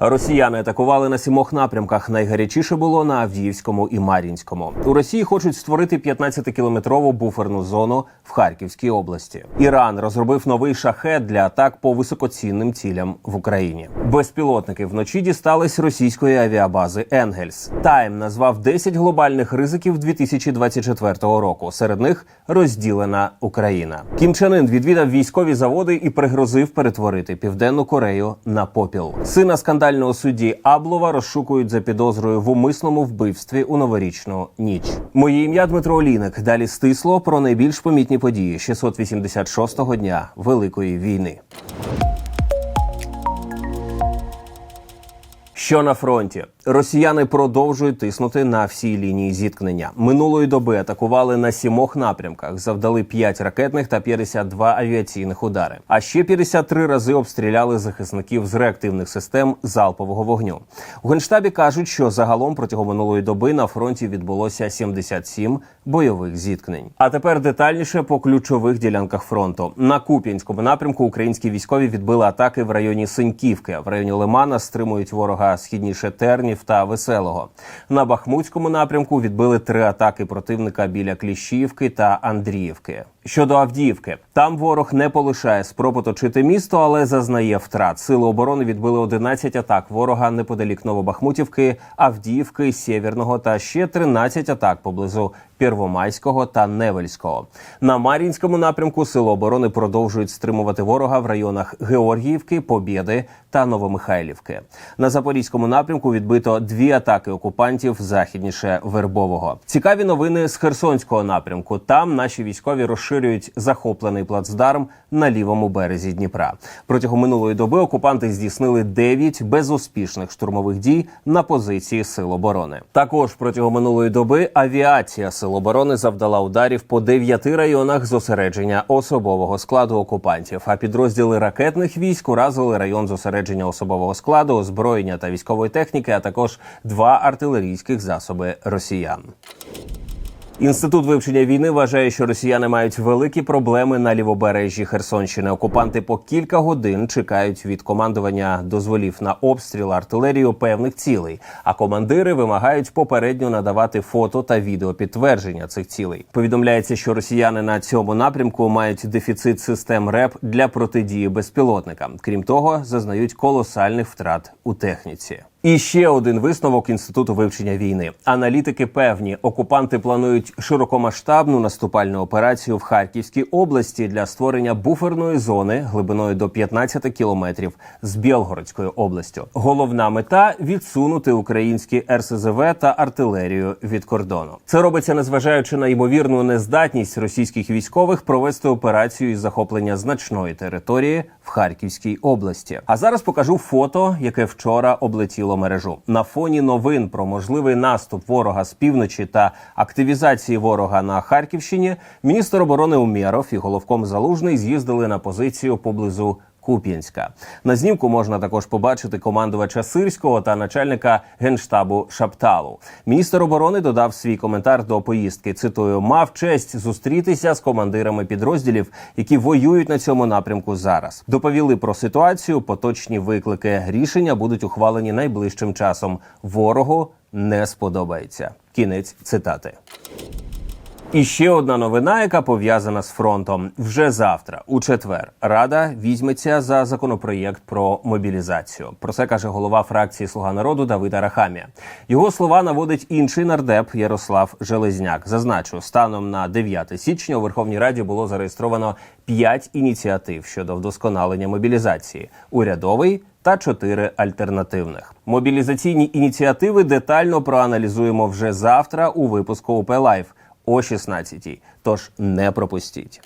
Росіяни атакували на сімох напрямках. Найгарячіше було на Авдіївському і Мар'їнському. У Росії хочуть створити 15-кілометрову буферну зону в Харківській області. Іран розробив новий шахет для атак по високоцінним цілям в Україні. Безпілотники вночі дістались російської авіабази Енгельс. Тайм назвав 10 глобальних ризиків 2024 року. Серед них розділена Україна. Кім Чен Ын відвідав військові заводи і пригрозив перетворити південну Корею на попіл. Сина скандального судді Аблова розшукують за підозрою в умисному вбивстві у новорічну ніч. Моє ім'я Дмитро Оліник. Далі стисло про найбільш помітні події 686-го дня Великої війни. Що на фронті росіяни продовжують тиснути на всій лінії зіткнення. Минулої доби атакували на сімох напрямках, завдали 5 ракетних та 52 авіаційних удари. А ще 53 рази обстріляли захисників з реактивних систем залпового вогню. У генштабі кажуть, що загалом протягом минулої доби на фронті відбулося 77 бойових зіткнень. А тепер детальніше по ключових ділянках фронту. На Куп'янському напрямку українські військові відбили атаки в районі Синьківки. В районі Лимана стримують ворога східніше Тернів та Веселого. На Бахмутському напрямку відбили три атаки противника біля Кліщівки та Андріївки. Щодо Авдіївки, там ворог не полишає спроб оточити місто, але зазнає втрат. Сили оборони відбили 11 атак ворога неподалік Новобахмутівки, Авдіївки, Сєвєрного та ще 13 атак поблизу Первомайського та Невельського. На Мар'їнському напрямку сили оборони продовжують стримувати ворога в районах Георгіївки, Побєди та Новомихайлівки. На запорізькому напрямку відбито дві атаки окупантів західніше Вербового. Цікаві новини з Херсонського напрямку. Там наші військові розширюють захоплений плацдарм на лівому березі Дніпра. Протягом минулої доби окупанти здійснили 9 безуспішних штурмових дій на позиції сил оборони. Також протягом минулої доби авіація сил оборони завдала ударів по 9 районах зосередження особового складу окупантів. А підрозділи ракетних військ уразили район зосередження особового складу, озброєння та військової техніки, а також два артилерійських засоби росіян. Інститут вивчення війни вважає, що росіяни мають великі проблеми на лівобережжі Херсонщини. Окупанти по кілька годин чекають від командування дозволів на обстріл артилерію певних цілей. А командири вимагають попередньо надавати фото та відео підтвердження цих цілей. Повідомляється, що росіяни на цьому напрямку мають дефіцит систем РЕП для протидії безпілотникам. Крім того, зазнають колосальних втрат у техніці. І ще один висновок інституту вивчення війни. Аналітики певні, окупанти планують широкомасштабну наступальну операцію в Харківській області для створення буферної зони глибиною до 15 кілометрів з Білгородською областю. Головна мета відсунути українські РСЗВ та артилерію від кордону. Це робиться незважаючи на ймовірну нездатність російських військових провести операцію із захоплення значної території в Харківській області. А зараз покажу фото, яке вчора облетіло мережу. На фоні новин про можливий наступ ворога з півночі та активізації ворога на Харківщині. Міністр оборони Умєров і головком Залужний з'їздили на позицію поблизу. Куп'янська на знімку можна також побачити командувача Сирського та начальника генштабу Шапталу. Міністр оборони додав свій коментар до поїздки. Цитую: мав честь зустрітися з командирами підрозділів, які воюють на цьому напрямку зараз. Доповіли про ситуацію. Поточні виклики рішення будуть ухвалені найближчим часом. Ворогу не сподобається. Кінець цитати. І ще одна новина, яка пов'язана з фронтом. Вже завтра, у четвер, рада візьметься за законопроєкт про мобілізацію. Про це каже голова фракції Слуга народу Давид Арахамія. Його слова наводить інший нардеп Ярослав Железняк. Зазначу, станом на 9 січня у Верховній Раді було зареєстровано 5 ініціатив щодо вдосконалення мобілізації. Урядовий та чотири альтернативних мобілізаційні ініціативи детально проаналізуємо вже завтра у випуску УП Лайф о 16-й. Тож не пропустіть.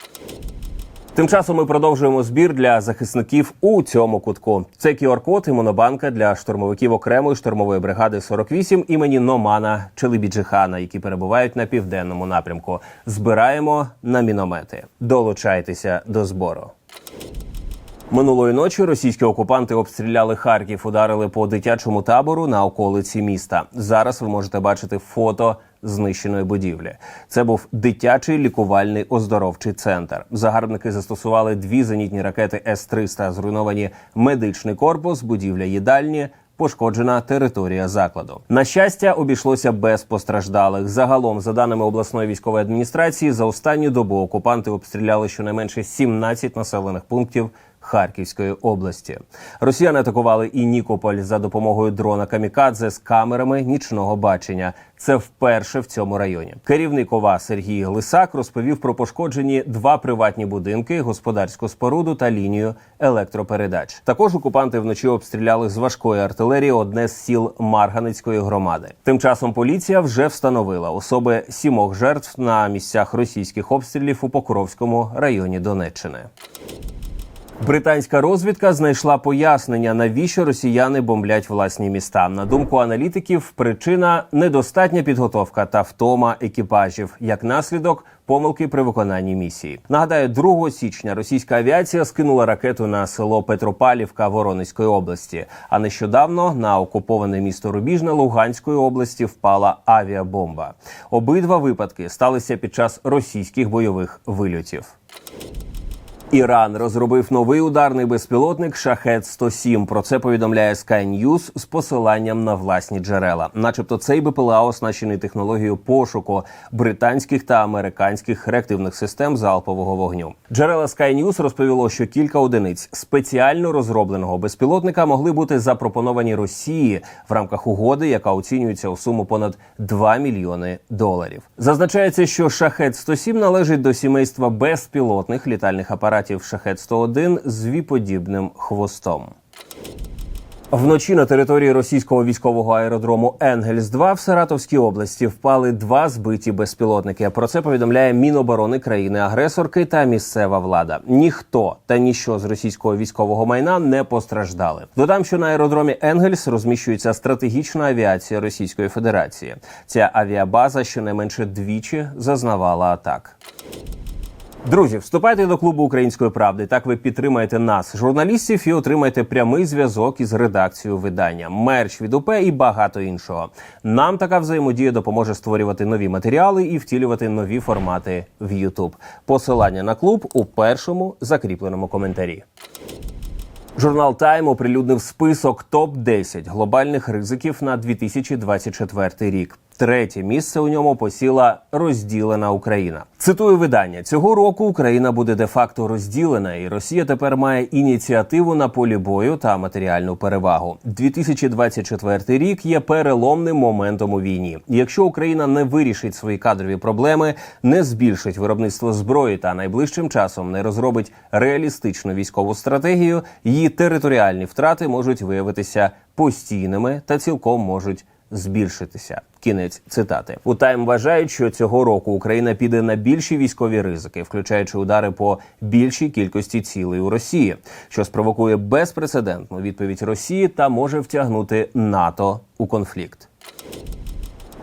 Тим часом ми продовжуємо збір для захисників у цьому кутку. Це QR-код і монобанка для штурмовиків окремої штурмової бригади 48 імені Номана Челебіджихана, які перебувають на південному напрямку. Збираємо на міномети. Долучайтеся до збору. Минулої ночі російські окупанти обстріляли Харків, ударили по дитячому табору на околиці міста. Зараз ви можете бачити фото знищеної будівлі. Це був дитячий лікувальний оздоровчий центр. Загарбники застосували дві зенітні ракети С-300, зруйновані медичний корпус, будівля їдальні, Пошкоджена територія закладу. На щастя, обійшлося без постраждалих. Загалом, за даними обласної військової адміністрації, за останню добу окупанти обстріляли щонайменше 17 населених пунктів Харківської області. Росіяни атакували і Нікополь за допомогою дрона Камікадзе з камерами нічного бачення. Це вперше в цьому районі. Керівник ОВА Сергій Лисак розповів про пошкоджені два приватні будинки, господарську споруду та лінію електропередач. Також окупанти вночі обстріляли з важкої артилерії одне з сіл Марганецької громади. Тим часом поліція вже встановила особи сімох жертв на місцях російських обстрілів у Покровському районі Донеччини. Британська розвідка знайшла пояснення, навіщо росіяни бомблять власні міста. На думку аналітиків, причина недостатня підготовка та втома екіпажів, як наслідок помилки при виконанні місії. Нагадаю, 2 січня російська авіація скинула ракету на село Петропавлівка Воронезької області. А нещодавно на окуповане місто Рубіжне Луганської області впала авіабомба. Обидва випадки сталися під час російських бойових вильотів. Іран розробив новий ударний безпілотник Шахет 107 Про це повідомляє Sky News з посиланням на власні джерела. Начебто, цей БПЛА оснащений технологією пошуку британських та американських реактивних систем залпового вогню. Джерела Sky News розповіло, що кілька одиниць спеціально розробленого безпілотника могли бути запропоновані Росії в рамках угоди, яка оцінюється у суму понад 2 мільйони доларів. Зазначається, що Шахет 107 належить до сімейства безпілотних літальних апаратів Шахет 101 з віподібним хвостом. Вночі на території російського військового аеродрому Енгельс 2 в Саратовській області впали два збиті безпілотники. Про це повідомляє Міноборони країни-агресорки та місцева влада. Ніхто та ніщо з російського військового майна не постраждали. Додам, що на аеродромі Енгельс розміщується стратегічна авіація Російської Федерації. Ця авіабаза щонайменше двічі зазнавала атак. Друзі, вступайте до клубу української правди. Так ви підтримаєте нас, журналістів, і отримаєте прямий зв'язок із редакцією видання, мерч від УП і багато іншого. Нам така взаємодія допоможе створювати нові матеріали і втілювати нові формати в YouTube. Посилання на клуб у першому закріпленому коментарі. Журнал Тайм оприлюднив список топ 10 глобальних ризиків на 2024 рік. Третє місце у ньому посіла розділена Україна. Цитую видання: цього року Україна буде де-факто розділена, і Росія тепер має ініціативу на полі бою та матеріальну перевагу. 2024 рік є переломним моментом у війні. Якщо Україна не вирішить свої кадрові проблеми, не збільшить виробництво зброї та найближчим часом не розробить реалістичну військову стратегію, її територіальні втрати можуть виявитися постійними та цілком можуть збільшитися. Кінець цитати у Тайм вважають, що цього року Україна піде на більші військові ризики, включаючи удари по більшій кількості цілей у Росії, що спровокує безпрецедентну відповідь Росії та може втягнути НАТО у конфлікт.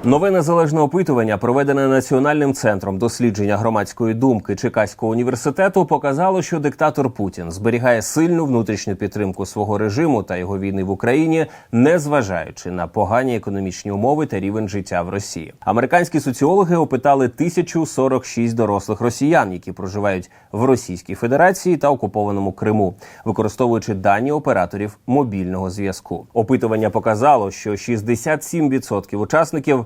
Нове незалежне опитування, проведене Національним центром дослідження громадської думки Чекаського університету, показало, що диктатор Путін зберігає сильну внутрішню підтримку свого режиму та його війни в Україні, не зважаючи на погані економічні умови та рівень життя в Росії. Американські соціологи опитали 1046 дорослих росіян, які проживають в Російській Федерації та окупованому Криму, використовуючи дані операторів мобільного зв'язку. Опитування показало, що 67% учасників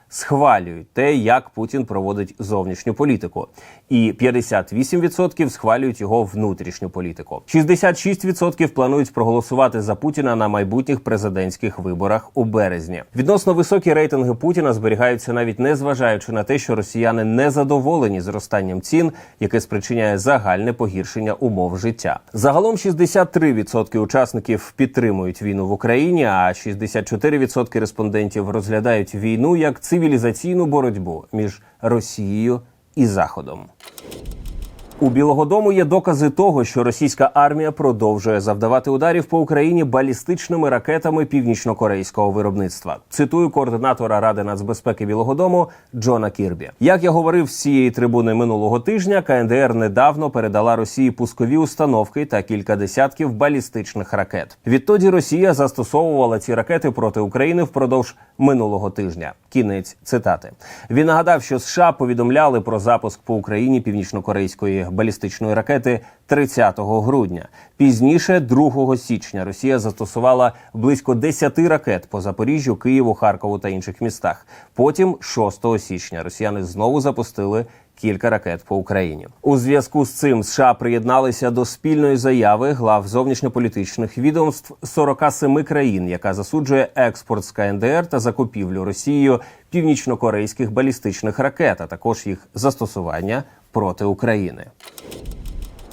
схвалюють те, як Путін проводить зовнішню політику, і 58% схвалюють його внутрішню політику. 66% планують проголосувати за Путіна на майбутніх президентських виборах у березні. Відносно високі рейтинги Путіна зберігаються навіть не зважаючи на те, що росіяни не задоволені зростанням цін, яке спричиняє загальне погіршення умов життя. Загалом 63% учасників підтримують війну в Україні, а 64% респондентів розглядають війну як цивілізаційну боротьбу між Росією і Заходом. У Білого Дому є докази того, що російська армія продовжує завдавати ударів по Україні балістичними ракетами північно-корейського виробництва. Цитую координатора Ради нацбезпеки Білого Дому Джона Кірбі. Як я говорив з цієї трибуни минулого тижня, КНДР недавно передала Росії пускові установки та кілька десятків балістичних ракет. Відтоді Росія застосовувала ці ракети проти України впродовж минулого тижня. Кінець цитати. Він нагадав, що США повідомляли про запуск по Україні північно-корейської балістичної ракети 30 грудня. Пізніше, 2 січня, Росія застосувала близько 10 ракет по Запоріжжю, Києву, Харкову та інших містах. Потім, 6 січня, росіяни знову запустили кілька ракет по Україні. У зв'язку з цим США приєдналися до спільної заяви глав зовнішньополітичних відомств 47 країн, яка засуджує експорт з КНДР та закупівлю Росією північнокорейських балістичних ракет, а також їх застосування проти України.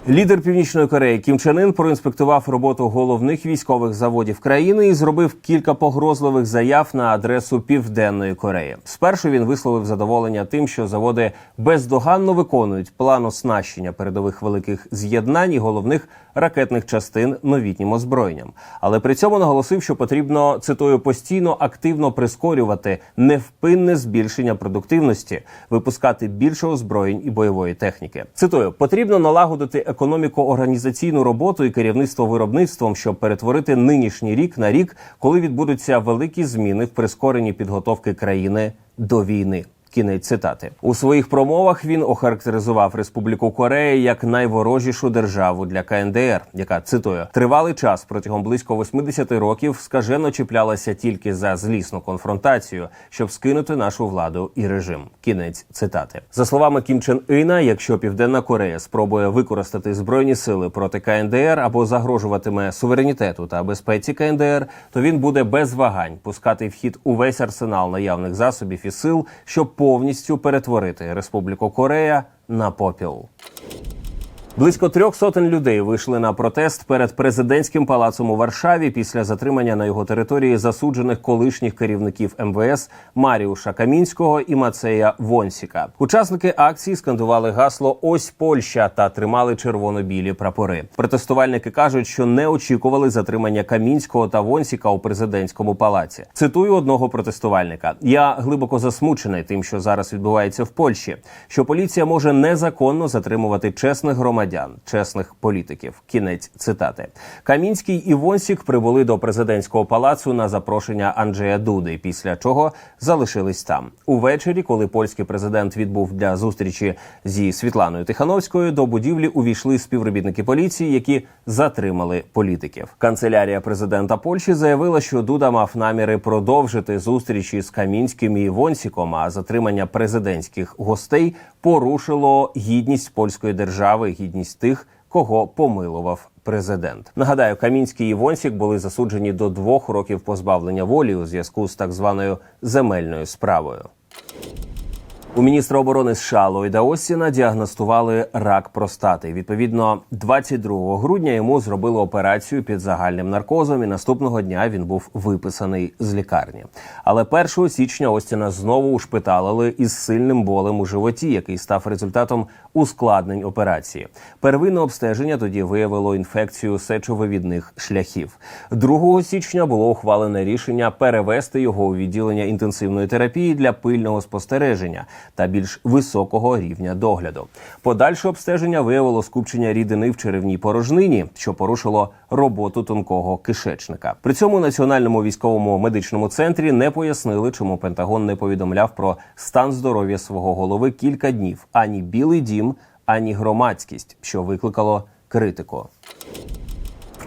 Лідер Північної Кореї Кім Чен Ін проінспектував роботу головних військових заводів країни і зробив кілька погрозливих заяв на адресу Південної Кореї. Спершу він висловив задоволення тим, що заводи бездоганно виконують план оснащення передових великих з'єднань і головних ракетних частин новітнім озброєнням. Але при цьому наголосив, що потрібно цитую постійно активно прискорювати невпинне збільшення продуктивності, випускати більше озброєнь і бойової техніки. Цитую, потрібно налагодити економіко-організаційну роботу і керівництво виробництвом, щоб перетворити нинішній рік на рік, коли відбудуться великі зміни в прискоренні підготовки країни до війни. Кінець цитати у своїх промовах він охарактеризував Республіку Корея як найворожішу державу для КНДР, яка цитую тривалий час протягом близько 80 років скажено чіплялася тільки за злісну конфронтацію, щоб скинути нашу владу і режим. Кінець цитати за словами Кім Чен Іна. Якщо Південна Корея спробує використати збройні сили проти КНДР або загрожуватиме суверенітету та безпеці КНДР, то він буде без вагань пускати в хід увесь арсенал наявних засобів і сил, щоб повністю перетворити Республіку Корея на попіл. Близько трьох сотень людей вийшли на протест перед президентським палацом у Варшаві після затримання на його території засуджених колишніх керівників МВС Маріуша Камінського і Мацея Вонсіка. Учасники акції скандували гасло Ось Польща та тримали червоно-білі прапори. Протестувальники кажуть, що не очікували затримання Камінського та Вонсіка у президентському палаці. Цитую одного протестувальника: я глибоко засмучений тим, що зараз відбувається в Польщі. Що поліція може незаконно затримувати чесних громадян громадян, чесних політиків. Кінець цитати Камінський і Вонсік прибули до президентського палацу на запрошення Анджея Дуди, після чого залишились там. Увечері, коли польський президент відбув для зустрічі зі Світланою Тихановською, до будівлі увійшли співробітники поліції, які затримали політиків. Канцелярія президента Польщі заявила, що Дуда мав наміри продовжити зустрічі з Камінським і Вонсіком. А затримання президентських гостей порушило гідність польської держави, гідність тих, кого помилував президент. Нагадаю, Камінський і Вонсік були засуджені до двох років позбавлення волі у зв'язку з так званою земельною справою. У міністра оборони США Ллойда Остіна діагностували рак простати. Відповідно, 22 грудня йому зробили операцію під загальним наркозом, і наступного дня він був виписаний з лікарні. Але 1 січня Остіна знову ушпиталили із сильним болем у животі, який став результатом ускладнень операції. Первинне обстеження тоді виявило інфекцію сечовивідних шляхів. 2 січня було ухвалене рішення перевести його у відділення інтенсивної терапії для пильного спостереження та більш високого рівня догляду. Подальше обстеження виявило скупчення рідини в черевній порожнині, що порушило роботу тонкого кишечника. При цьому національному військовому медичному центрі не пояснили, чому Пентагон не повідомляв про стан здоров'я свого голови кілька днів ані Білий Дім, ані громадськість, що викликало критику.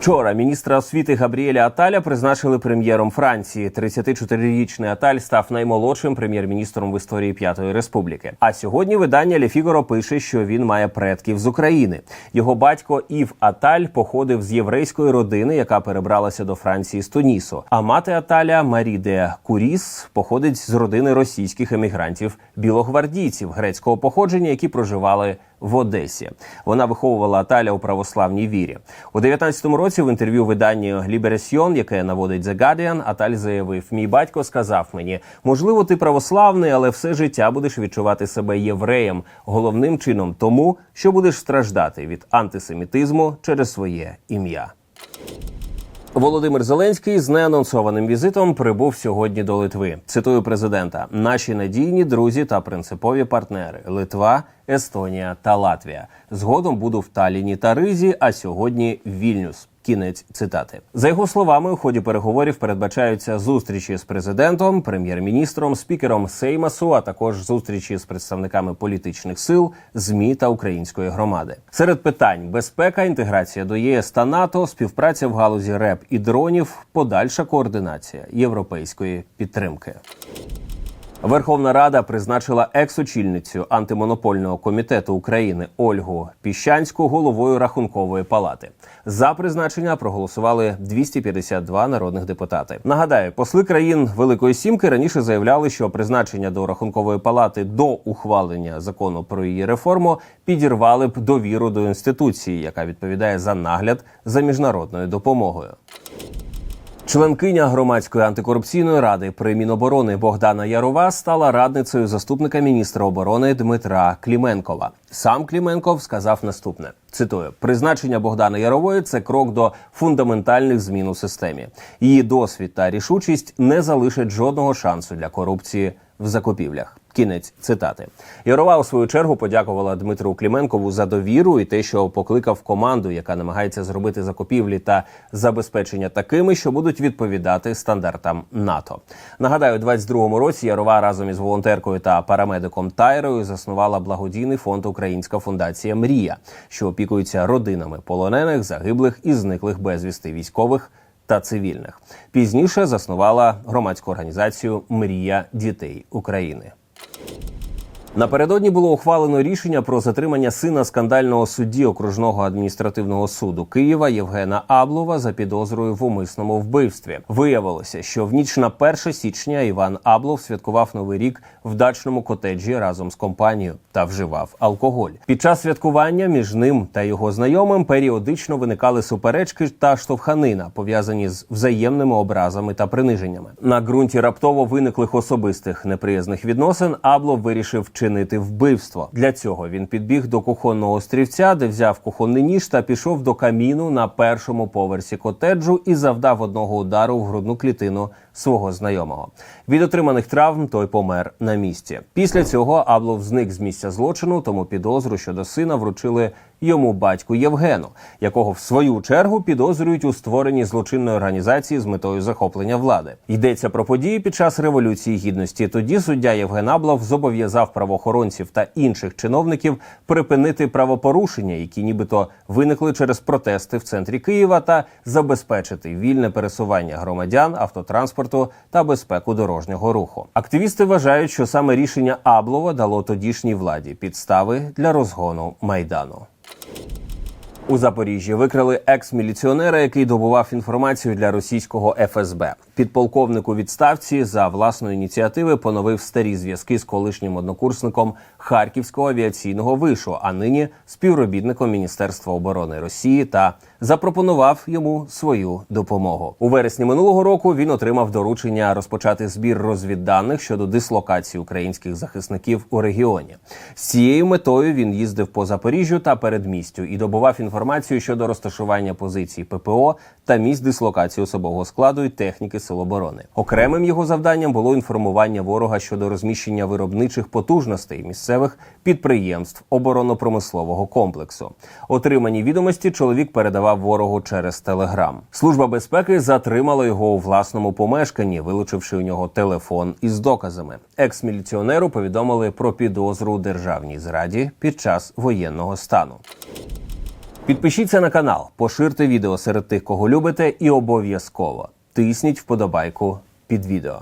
Вчора міністра освіти Габріеля Аталя призначили прем'єром Франції. 34-річний Аталь став наймолодшим прем'єр-міністром в історії П'ятої республіки. А сьогодні видання Ле Фігаро пише, що він має предків з України. Його батько Ів Аталь походив з єврейської родини, яка перебралася до Франції з Тунісу. А мати Аталя Марі де Куріс походить з родини російських емігрантів білогвардійців грецького походження, які проживали в Одесі. Вона виховувала Аталя у православній вірі. У 19-му році в інтерв'ю виданню Лібересьйон, яке наводить The Guardian, Аталь заявив: Мій батько сказав мені, можливо, ти православний, але все життя будеш відчувати себе євреєм, головним чином тому, що будеш страждати від антисемітизму через своє ім'я. Володимир Зеленський з неанонсованим візитом прибув сьогодні до Литви. Цитую президента: наші надійні друзі та принципові партнери Литва, Естонія та Латвія. Згодом буду в Таліні та Ризі, а сьогодні Вільнюс. Кінець цитати за його словами, у ході переговорів передбачаються зустрічі з президентом, прем'єр-міністром, спікером Сеймасу, а також зустрічі з представниками політичних сил, змі та української громади. Серед питань безпека, інтеграція до єС та НАТО, співпраця в галузі РЕП і дронів, подальша координація європейської підтримки. Верховна Рада призначила екс-очільницю антимонопольного комітету України Ольгу Піщанську головою рахункової палати. За призначення проголосували 252 народних депутати. Нагадаю, посли країн Великої Сімки раніше заявляли, що призначення до рахункової палати до ухвалення закону про її реформу підірвали б довіру до інституції, яка відповідає за нагляд за міжнародною допомогою. Членкиня громадської антикорупційної ради при Міноборони Богдана Ярова стала радницею заступника міністра оборони Дмитра Кліменкова. Сам Кліменков сказав наступне: цитую: призначення Богдана Ярової це крок до фундаментальних змін у системі. Її досвід та рішучість не залишать жодного шансу для корупції в закупівлях. Кінець цитати Ярова у свою чергу подякувала Дмитру Кліменкову за довіру і те, що покликав команду, яка намагається зробити закупівлі та забезпечення такими, що будуть відповідати стандартам НАТО. Нагадаю, у 22-му році Ярова разом із волонтеркою та парамедиком Тайрою заснувала благодійний фонд Українська фундація Мрія, що опікується родинами полонених, загиблих і зниклих безвісти військових та цивільних. Пізніше заснувала громадську організацію Мрія дітей України. Напередодні було ухвалено рішення про затримання сина скандального судді окружного адміністративного суду Києва Євгена Аблова за підозрою в умисному вбивстві. Виявилося, що в ніч на 1 січня Іван Аблов святкував новий рік в дачному котеджі разом з компанією та вживав алкоголь. Під час святкування між ним та його знайомим періодично виникали суперечки та штовханина, пов'язані з взаємними образами та приниженнями. На ґрунті раптово виниклих особистих неприязних відносин Аблов вирішив вчинити вбивство. Для цього він підбіг до кухонного острівця, де взяв кухонний ніж та пішов до каміну на першому поверсі котеджу і завдав одного удару в грудну клітину свого знайомого. Від отриманих травм той помер на місці. Після цього Аблов зник з місця злочину, тому підозру щодо сина вручили йому батьку Євгену, якого в свою чергу підозрюють у створенні злочинної організації з метою захоплення влади. Йдеться про події під час революції гідності. Тоді суддя Євген Аблов зобов'язав правоохоронців та інших чиновників припинити правопорушення, які нібито виникли через протести в центрі Києва, та забезпечити вільне пересування громадян, автотранспорту та безпеку дорожнього руху. Активісти вважають, що саме рішення Аблова дало тодішній владі підстави для розгону майдану. У Запоріжжі викрили екс-міліціонера, який добував інформацію для російського ФСБ. Підполковник у відставці за власної ініціативи поновив старі зв'язки з колишнім однокурсником Харківського авіаційного вишу, а нині співробітником Міністерства оборони Росії та запропонував йому свою допомогу. У вересні минулого року він отримав доручення розпочати збір розвідданих щодо дислокації українських захисників у регіоні. З цією метою він їздив по Запоріжжю та передмістю і добував інформацію щодо розташування позицій ППО та місць дислокації особового складу і техніки сил оборони. Окремим його завданням було інформування ворога щодо розміщення виробничих потужностей місцевих підприємств оборонно-промислового комплексу. Отримані відомості чоловік передавав ворогу через телеграм. Служба безпеки затримала його у власному помешканні, вилучивши у нього телефон із доказами. Екс-міліціонеру повідомили про підозру у державній зраді під час воєнного стану. Підпишіться на канал, поширте відео серед тих, кого любите, і обов'язково тисніть вподобайку під відео.